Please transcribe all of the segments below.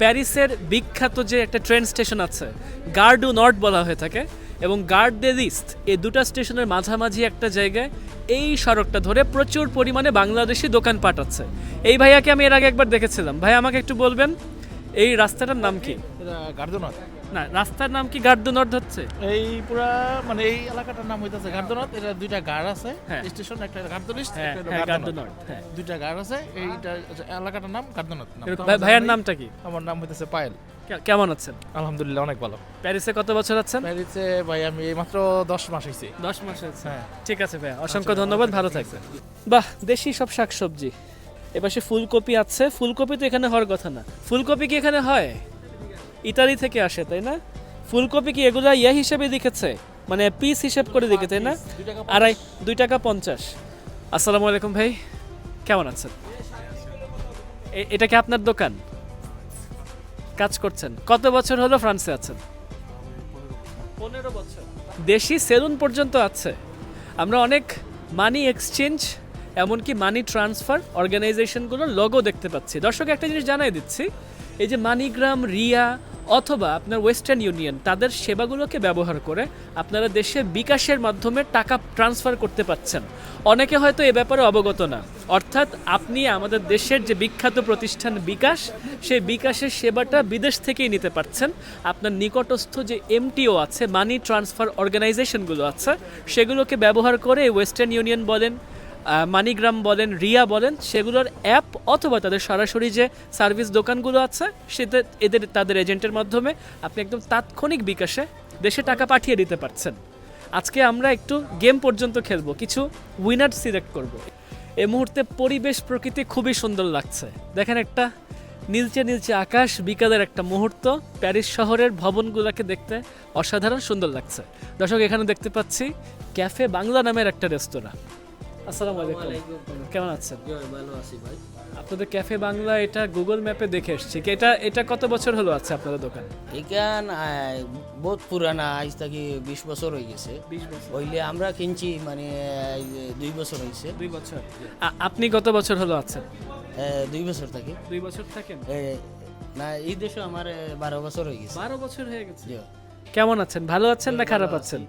প্যারিসের বিখ্যাত যে একটা ট্রেন স্টেশন আছে, গার্ডু নর্থ বলা হয়ে থাকে, এবং গার্ড দে রিস্ট এই দুটা স্টেশনের মাঝামাঝি একটা জায়গায় এই সড়কটা ধরে প্রচুর পরিমাণে বাংলাদেশি দোকান পাঠাচ্ছে এই ভাইয়াকে আমি এর আগে একবার দেখেছিলাম। ভাই, আমাকে একটু বলবেন? এই রাস্তাটার নাম কি? গার্দনাথ। না রাস্তার নাম কি গার্ডু নর্থ হচ্ছে? এই পুরা মানে এই এলাকাটার নাম হইতাছে গার্দনাথ। এটা দুইটা গাড় আছে হ্যাঁ। স্টেশন একটা গার্দনিস্ট হ্যাঁ একটা হ্যাঁ গার্দনাথ। দুইটা গাড় আছে এইটা এলাকাটার নাম গার্দনাথ ভাই- ভাইয়ের নামটা কি? আমার নাম হইতেছে পায়েল। কেমন আছেন? আলহামদুলিল্লাহ অনেক ভালো। প্যারিসে কত বছর আছেন? প্যারিসে ভাই আমি এই মাত্র দশ মাস হয়েছি দশ মাস হয়েছে। হ্যাঁ। ঠিক আছে ভাইয়া অসংখ্য ধন্যবাদ ভালো থাকবেন। বাহ দেশি সব শাকসবজি। এপাশে ফুলকপি আছে। ফুলকপি তো এখানে হওয়ার কথা না। ফুলকপি কি এখানে হয়? ইতালি থেকে আসে তাই না? ফুলকপি কি এগুলা ইয়া হিসেবে দেখেছে মানে পিস হিসেব করে দেখে তাই না? আড়াই দুই টাকা পঞ্চাশ। আসসালামু আলাইকুম ভাই কেমন আছেন? এটা কি আপনার দোকান? কাজ করছেন। কত বছর হলো ফ্রান্সে আছেন? পনেরো বছর। দেশি সেলুন পর্যন্ত আছে। আমরা অনেক মানি এক্সচেঞ্জ এমনকি মানি ট্রান্সফার অর্গানাইজেশনগুলোর লোগো দেখতে পাচ্ছি। দর্শক, একটা জিনিস জানাই দিচ্ছি, এই যে মানিগ্রাম রিয়া অথবা আপনার ওয়েস্টার্ন ইউনিয়ন তাদের সেবাগুলোকে ব্যবহার করে আপনারা দেশে বিকাশের মাধ্যমে টাকা ট্রান্সফার করতে পাচ্ছেন। অনেকে হয়তো এ ব্যাপারে অবগত না। অর্থাৎ আপনি আমাদের দেশের যে বিখ্যাত প্রতিষ্ঠান বিকাশ, সেই বিকাশের সেবাটা বিদেশ থেকেই নিতে পারছেন। আপনার নিকটস্থ যে এমটিও আছে মানি ট্রান্সফার অর্গানাইজেশনগুলো আছে, সেগুলোকে ব্যবহার করে ওয়েস্টার্ন ইউনিয়ন বলেন মানিগ্রাম বলেন, রিয়া বলেন, সেগুলোর অ্যাপ অথবা তাদের সরাসরি যে সার্ভিস দোকানগুলো আছে, সেতে এদের, তাদের এজেন্টের মাধ্যমে আপনি একদম তাৎক্ষণিক বিকাশে দেশে টাকা পাঠিয়ে দিতে পারছেন। আজকে আমরা একটু গেম পর্যন্ত খেলব, কিছু উইনার সিলেক্ট করব। এ মুহূর্তে পরিবেশ প্রকৃতি খুবই সুন্দর লাগছে। দেখেন একটা নীলচে নীলচে আকাশ, বিকালের একটা মুহূর্ত, প্যারিস শহরের ভবনগুলোকে দেখতে অসাধারণ সুন্দর লাগছে। দর্শক, এখানে দেখতে পাচ্ছি ক্যাফে বাংলা নামের একটা রেস্তোরাঁ। আসসালামু আলাইকুম। কেমন আছেন? ভালো আছি ভাই। আপনাদের ক্যাফে বাংলা এটা গুগল ম্যাপে দেখে এসছি। এটা এটা কত বছর হলো আছে আপনাদের দোকান? এখান বহুত পুরানা আজ থেকে বিশ বছর হয়ে গেছে। হইলে আমরা কিনছি মানে দুই বছর হয়েছে। দুই বছর। আপনি কত বছর হলো আছেন? দুই বছর থাকি। দুই বছর থাকেন? না এই দেশে আমার বারো বছর হয়ে গেছে। বারো বছর হয়ে গেছে। কেমন আছেন? ভালো আছেন না খারাপ আছেন?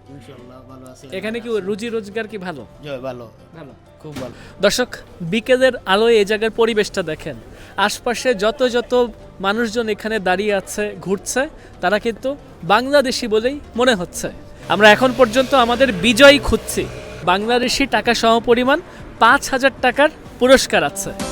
এখানে কি রুজি রোজগার কি ভালো? ভালো। ভালো। খুব ভালো। দর্শক বিকেলের আলোয় এই জায়গার পরিবেশটা দেখেন। আশপাশে যত যত মানুষজন এখানে দাঁড়িয়ে আছে ঘুরছে তারা কিন্তু বাংলাদেশি বলেই মনে হচ্ছে। আমরা এখন পর্যন্ত আমাদের বিজয় খুঁজছি। বাংলাদেশি টাকা সম পরিমাণ পাঁচ হাজার টাকার পুরস্কার আছে।